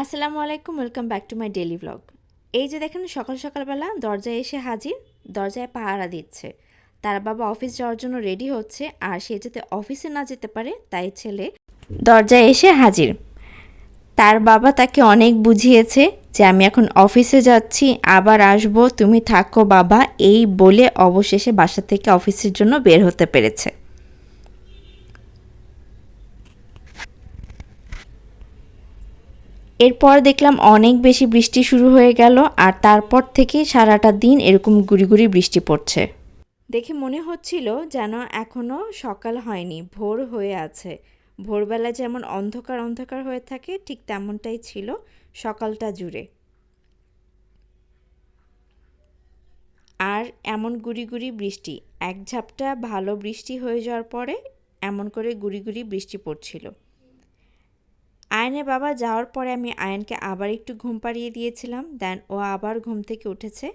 আসসালামু আলাইকুম welcome back to my daily blog এই যে দেখেন, সকাল সকালবেলা দরজায় এসে হাজির, দরজায় পাহারা দিচ্ছে। তার বাবা অফিস যাওয়ার জন্য রেডি হচ্ছে, আর সে যাতে অফিসে না যেতে পারে, তাই ছেলে দরজায় এসে হাজির। তার বাবা তাকে অনেক বুঝিয়েছে যে, আমি এখন অফিসে যাচ্ছি, আবার আসব, তুমি থাকো বাবা। এই বলে অবশেষে বাসা থেকে অফিসের জন্য বের হতে পেরেছে। এরপর দেখলাম অনেক বেশি বৃষ্টি শুরু হয়ে গেল আর তারপর থেকে সারাটা দিন এরকম গুড়ি গুড়ি বৃষ্টি পড়ছে। দেখে মনে হচ্ছিল যেন এখনও সকাল হয়নি, ভোর হয়ে আছে। ভোরবেলা যেমন অন্ধকার অন্ধকার হয়ে থাকে, ঠিক তেমনটাই ছিল সকালটা জুড়ে। আর এমন গুড়ি গুড়ি বৃষ্টি, এক ঝাপটা ভালো বৃষ্টি হয়ে যাওয়ার পরে এমন করে গুড়ি গুড়ি বৃষ্টি পড়ছিল। আয়নের বাবা যাওয়ার পরে আমি আয়নকে আবার একটু ঘুম পাড়িয়ে দিয়েছিলাম। দেন ও আবার ঘুম থেকে উঠেছে।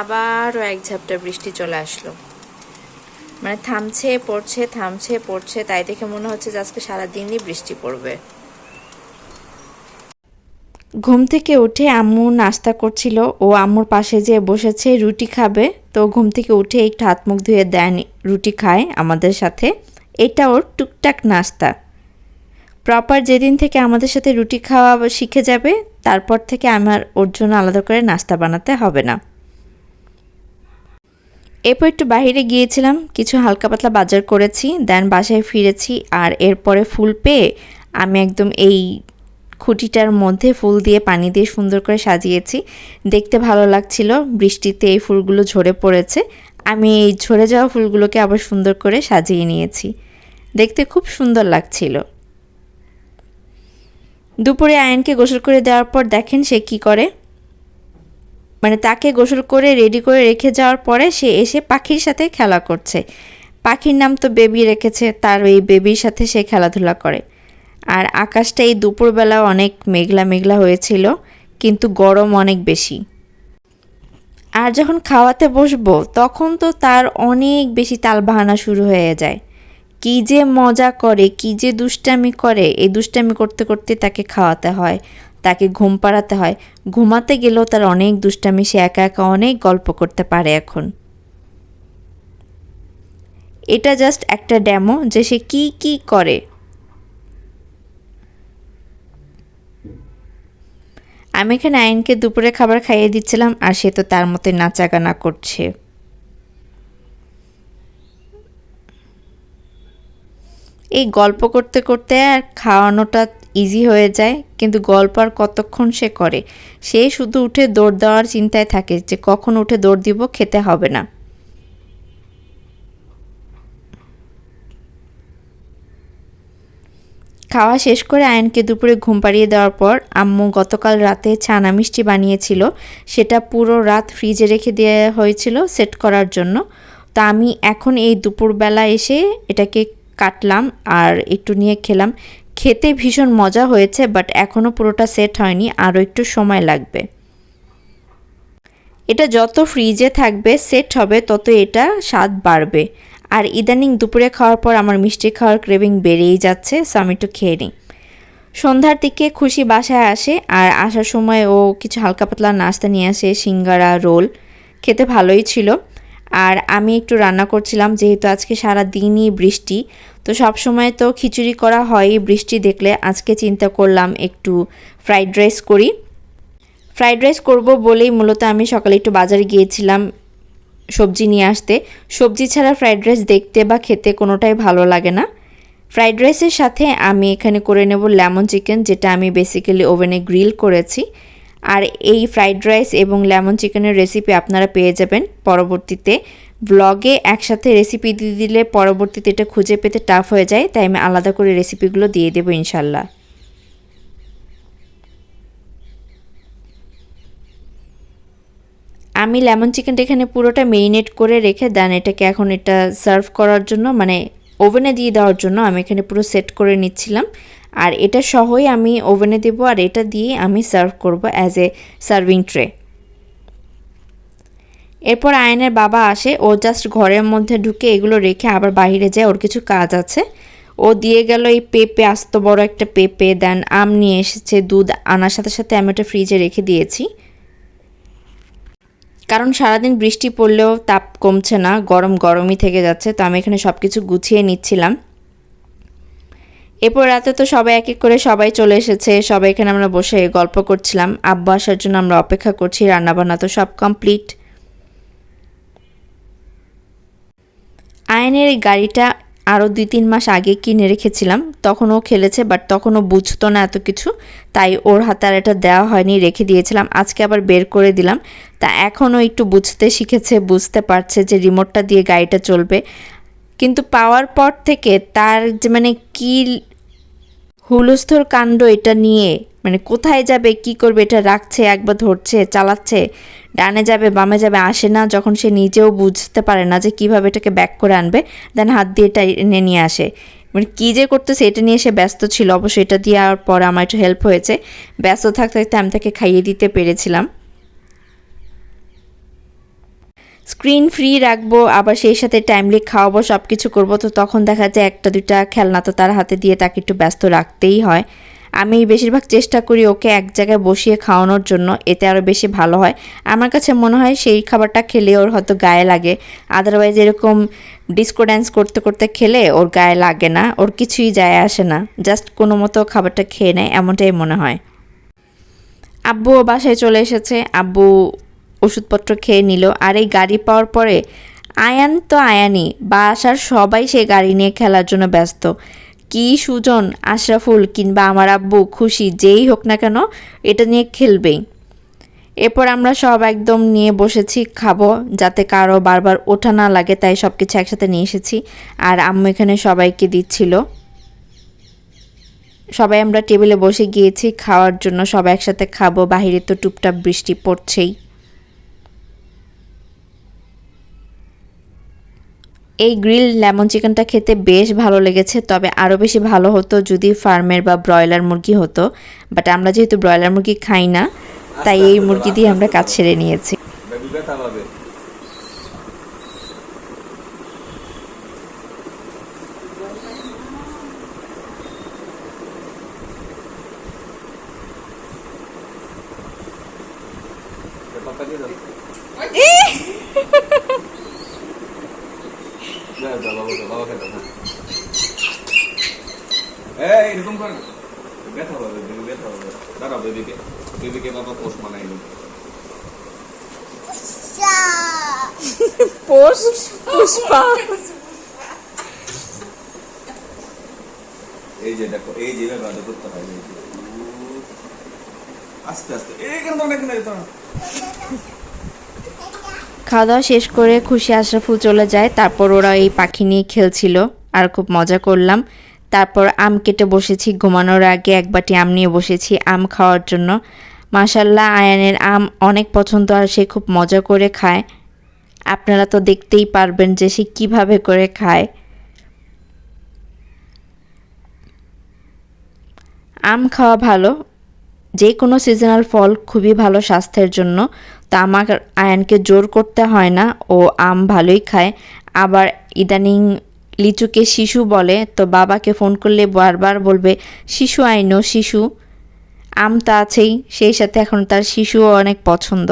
আবারও এক ঝাপটা বৃষ্টি চলে আসলো। মানে থামছে পড়ছে থামছে পড়ছে তাই দেখে মনে হচ্ছে যে আজকে সারাদিনই বৃষ্টি পড়বে। ঘুম থেকে উঠে আম্মু নাস্তা করছিল। ও আম্মুর পাশে যে বসেছে রুটি খাবে। তো ঘুম থেকে উঠে একটু হাত মুখ ধুয়ে দেন রুটি খায় আমাদের সাথে। এটা ওর টুকটাক নাস্তা। প্রপার যেদিন থেকে আমাদের সাথে রুটি খাওয়া শিখে যাবে, তারপর থেকে আমার ওর জন্য আলাদা করে নাস্তা বানাতে হবে না। এরপর একটু বাইরে গিয়েছিলাম, কিছু হালকা পাতলা বাজার করেছি, দেন বাসায় ফিরেছি, আর এরপরে ফুল পেয়ে আমি একদম এই খুঁটিটার মধ্যে ফুল দিয়ে পানি দিয়ে সুন্দর করে সাজিয়েছি। দেখতে ভালো লাগছিল, বৃষ্টিতে এই ফুলগুলো ঝরে পড়েছে। আমি এই ঝরে যাওয়া ফুলগুলোকে আবার সুন্দর করে সাজিয়ে নিয়েছি। দেখতে খুব সুন্দর লাগছিল। দুপুরে আয়নকে গোসল করে দেওয়ার পর দেখেন সে কি করে। মানে তাকে গোসল করে রেডি করে রেখে যাওয়ার পরে সে এসে পাখির সাথে খেলা করছে। পাখির নাম তো বেবি রেখেছে, তার ওই বেবির সাথে সে খেলাধুলা করে। আর আকাশটা এই দুপুরবেলা অনেক মেঘলা মেঘলা হয়েছিল, কিন্তু গরম অনেক বেশি। আর যখন খাওয়াতে বসবো, তখন তো তার অনেক বেশি তাল বাহানা শুরু হয়ে যায়। কি যে মজা করে, কি যে দুষ্টামি করে, এই দুষ্টামি করতে করতে তাকে খাওয়াতে হয়, তাকে ঘুম পাড়াতে হয়। ঘুমাতে গেলেও তার অনেক দুষ্টামি, সে একা একা অনেক গল্প করতে পারে এখন। এটা জাস্ট একটা ড্যামো যে সে কি কি করে। আমি এখানে আইনকে দুপুরে খাবার খাইয়ে দিচ্ছিলাম আর সে তো তার মতো নাচাগানা করছে। এই গল্প করতে করতে আর খাওয়ানোটা ইজি হয়ে যায়, কিন্তু গল্প আর কতক্ষণ সে করে? সে শুধু উঠে দৌড় দেওয়ার চিন্তায় থাকে যে কখন উঠে দৌড় দিব খেতে হবে না। খাওয়া শেষ করে আয়নকে দুপুরে ঘুম পাড়িয়ে দেওয়ার পর আম্মু গতকাল রাতে ছানা মিষ্টি বানিয়েছিল। সেটা পুরো রাত ফ্রিজে রেখে দেওয়া হয়েছিল সেট করার জন্য। তা আমি এখন এই দুপুরবেলা এসে এটাকে কাটলাম আর একটু নিয়ে খেলাম। খেতে ভীষণ মজা হয়েছে বাট এখনও পুরোটা সেট হয়নি আরও একটু সময় লাগবে। এটা যত ফ্রিজে থাকবে সেট হবে, তত এটা স্বাদ বাড়বে। আর ইদানিং দুপুরে খাওয়ার পর আমার মিষ্টি খাওয়ার ক্রেভিং বেড়েই যাচ্ছে সো আমি একটু খেয়ে নিই। সন্ধ্যার দিকে খুশি বাসায় আসে, আর আসার সময় ও কিছু হালকা পাতলা নাস্তা নিয়ে আসে, সিঙ্গারা, রোল। খেতে ভালোই ছিল। আর আমি একটু রান্না করছিলাম, যেহেতু আজকে সারা দিনই বৃষ্টি। তো সব সময় তো খিচুড়ি করা হয় বৃষ্টি দেখলে। আজকে চিন্তা করলাম একটু ফ্রাইড রাইস করি। ফ্রাইড রাইস করব বলেই মূলত আমি সকালে একটু বাজারে গিয়েছিলাম সবজি নিয়ে আসতে। সবজি ছাড়া ফ্রাইড রাইস দেখতে বা খেতে কোনোটাই ভালো লাগে না। ফ্রাইড রাইসের সাথে আমি এখানে করে নেব লেমন চিকেন, যেটা আমি বেসিক্যালি ওভেনে গ্রিল করেছি। আর এই ফ্রাইড রাইস এবং লেমন চিকেনের রেসিপি আপনারা পেয়ে যাবেন পরবর্তীতে। ব্লগে একসাথে রেসিপি দিয়ে দিলে পরবর্তীতে এটা খুঁজে পেতে টাফ হয়ে যায়, তাই আমি আলাদা করে রেসিপিগুলো দিয়ে দেবো ইনশাল্লাহ আমি লেমন চিকেনটা এখানে পুরোটা মেরিনেট করে রেখে দেন এটাকে এখন এটা সার্ভ করার জন্য মানে ওভেনে দিয়ে দেওয়ার জন্য আমি এখানে পুরো সেট করে নিচ্ছিলাম। আর এটা সহই আমি ওভেনে দেবো আর এটা দিয়ে আমি সার্ভ করব অ্যাজ এ সার্ভিং ট্রে এরপর আয়নের বাবা আসে, ও জাস্ট ঘরের মধ্যে ঢুকে এগুলো রেখে আবার বাইরে যায়, ওর কিছু কাজ আছে। ও দিয়ে গেল এই পেঁপে, আস্ত বড় একটা পেঁপে দেন আম নিয়ে এসেছে, দুধ আনার সাথে সাথে আমি ওটা ফ্রিজে রেখে দিয়েছি। কারণ সারাদিন বৃষ্টি পড়লেও তাপ কমছে না, গরম গরমই থেকে যাচ্ছে, তো আমি এখানে সব কিছু গুছিয়ে নিচ্ছিলাম। এরপর রাতে তো সবাই এক এক করে সবাই চলে এসেছে। সবাই এখানে আমরা বসে গল্প করছিলাম। আব্বু আসার জন্য আমরা অপেক্ষা করছি। রান্নাবান্না তো সব কমপ্লিট। আয়নের এই গাড়িটা আরও দুই তিন মাস আগে কিনে রেখেছিলাম। তখন ও খেলেছে বাট তখন ও বুঝতো না এত কিছু। তাই ওর হাতে আর এটা দেওয়া হয়নি, রেখে দিয়েছিলাম। আজকে আবার বের করে দিলাম। তা এখনও একটু বুঝতে শিখেছে, বুঝতে পারছে যে রিমোটটা দিয়ে গাড়িটা চলবে। কিন্তু পাওয়ার পর থেকে তার যে মানে কী হুলস্থর কাণ্ড এটা নিয়ে। মানে কোথায় যাবে, কি করবে, এটা রাখছে, একবার ধরছে, চালাচ্ছে, ডানে যাবে, বামে যাবে, আসে না, যখন সে নিজেও বুঝতে পারে না যে কীভাবে এটাকে ব্যাক করে আনবে দেন হাত দিয়ে এটা এনে নিয়ে আসে। মানে কী যে করতেছে, এটা নিয়ে সে ব্যস্ত ছিল অবশ্যই এটা দেওয়ার পর আমার একটু হেল্প হয়েছে। ব্যস্ত থাকতে থাকতে আমি তাকে খাইয়ে দিতে পেরেছিলাম। স্ক্রিন ফ্রি রাখব, আবার সেই সাথে টাইমলি খাওয়াবো সব কিছু করব। তো তখন দেখা যায় একটা, দুইটা খেলনা তো তার হাতে দিয়ে তাকে একটু ব্যস্ত রাখতেই হয়। আমি বেশিরভাগ চেষ্টা করি ওকে এক জায়গায় বসিয়ে খাওয়ানোর জন্য, এতে আরও বেশি ভালো হয়। আমার কাছে মনে হয় সেই খাবারটা খেলে ওর হয়তো গায়ে লাগে। আদারওয়াইজ এরকম ডিস্কো ড্যান্স করতে করতে খেলে ওর গায়ে লাগে না, ওর কিছুই যায় আসে না। জাস্ট কোনো মতো খাবারটা খেয়ে নেয়, এমনটাই মনে হয়। আব্বুও বাসায় চলে এসেছে। আব্বু ওষুধপত্র খেয়ে নিল আর এই গাড়ি পাওয়ার পরে আয়ান তো আয়ানই বাসার সবাই সেই গাড়ি নিয়ে খেলার জন্য ব্যস্ত। কি সুজন, আশরাফুল কিংবা আমার আব্বু খুশি যেই হোক না কেন, এটা নিয়ে খেলবেই। এরপর আমরা সব একদম নিয়ে বসেছি খাব, যাতে কারও বারবার ওঠা না লাগে, তাই সব কিছু একসাথে নিয়ে এসেছি। আর আম্মু এখানে সবাইকে দিচ্ছিল। সবাই আমরা টেবিলে বসে গিয়েছি, খাওয়ার জন্য সবাই একসাথে খাব, বাহিরে তো টুপটাপ বৃষ্টি পড়ছেই। এই গ্রিল লেমন চিকেনটা খেতে বেশ ভালো লেগেছে, তবে আরও বেশি ভালো হতো যদি ফার্মের বা ব্রয়লার মুরগি হতো। বাট আমরা যেহেতু ব্রয়লার মুরগি খাই না, তাই এই মুরগি দিয়ে আমরা কাজ সেরে নিয়েছি বেবি ব্যথা পাবে পাপা দিয়ে দাও দাও দাও বাবা দাও বাবাকে দাও হ্যাঁ এই এরকম কর। ব্যথা পাবে বেবি ব্যথা পাবে দাঁড়াও বেবিকে। বেবিকে বাবা পোষ মানাই নি। পোষ পুষ্পা। এই যে দেখো এই যে এভাবে করতে হয় আস্তে আস্তে। এই কেন তোমরা এখানে যেতে না খাওয়া দাওয়া শেষ করে খুশি আশরাফুল চলে যায়। তারপর ওরা এই পাখি নিয়ে খেলছিল। আর খুব মজা করলাম। তারপর আম কেটে বসেছি। ঘুমানোর আগে এক বাটি আম নিয়ে বসেছি আম খাওয়ার জন্য। মাসাল্লাহ আয়ানের আম অনেক পছন্দ আর সে খুব মজা করে খায়। আপনারা তো দেখতেই পারবেন যে সে কীভাবে করে খায়। আম খাওয়া ভালো। যে কোনো সিজনাল ফল খুবই ভালো স্বাস্থ্যের জন্য। তা আমার আয়ানকে জোর করতে হয় না, ও আম ভালোই খায়। আবার ইদানিং লিচুকে শিশু বলে, তো বাবাকে ফোন করলে বারবার বলবে, শিশু আইনো শিশু। আম তা আছেই, সেই সাথে এখন তার শিশুও অনেক পছন্দ।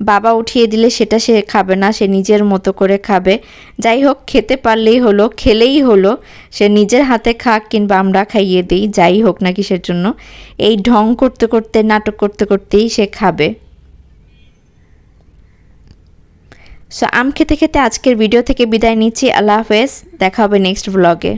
বাবা উঠিয়ে দিলে সেটা সে খাবে না, সে নিজের মতো করে খাবে। যাই হোক, খেতে পারলেই হলো, খেলেই হলো। সে নিজের হাতে খাক কিংবা আমরা খাইয়ে দিই, যাই হোক না কিসের জন্য। এই ঢং করতে করতে, নাটক করতে করতেই সে খাবে। সো আম খেতে খেতে আজকের ভিডিও থেকে বিদায় নিচ্ছি। আল্লাহ হাফেজ, দেখা হবে নেক্সট ব্লগে